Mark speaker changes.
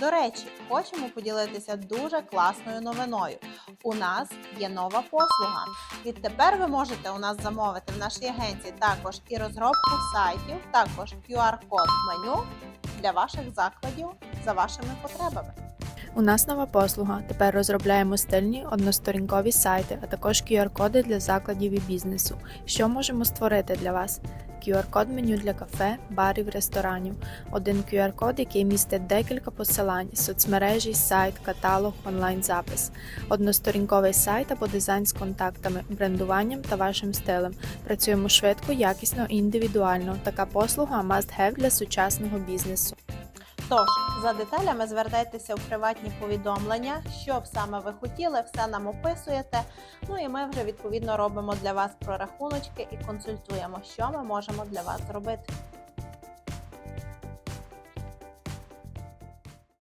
Speaker 1: До речі, хочемо поділитися дуже класною новиною. У нас є нова послуга. Відтепер ви можете у нас замовити в нашій агенції також і розробку сайтів, також QR-код меню для ваших закладів за вашими потребами.
Speaker 2: У нас нова послуга. Тепер розробляємо стильні односторінкові сайти, а також QR-коди для закладів і бізнесу. Що можемо створити для вас? QR-код меню для кафе, барів, ресторанів. Один QR-код, який містить декілька посилань, соцмережі, сайт, каталог, онлайн-запис. Односторінковий сайт або дизайн з контактами, брендуванням та вашим стилем. Працюємо швидко, якісно і індивідуально. Така послуга must have для сучасного бізнесу.
Speaker 1: Тож, за деталями звертайтеся в приватні повідомлення, що саме ви хотіли, все нам описуєте. Ну і ми вже відповідно робимо для вас прорахуночки і консультуємо, що ми можемо для вас зробити.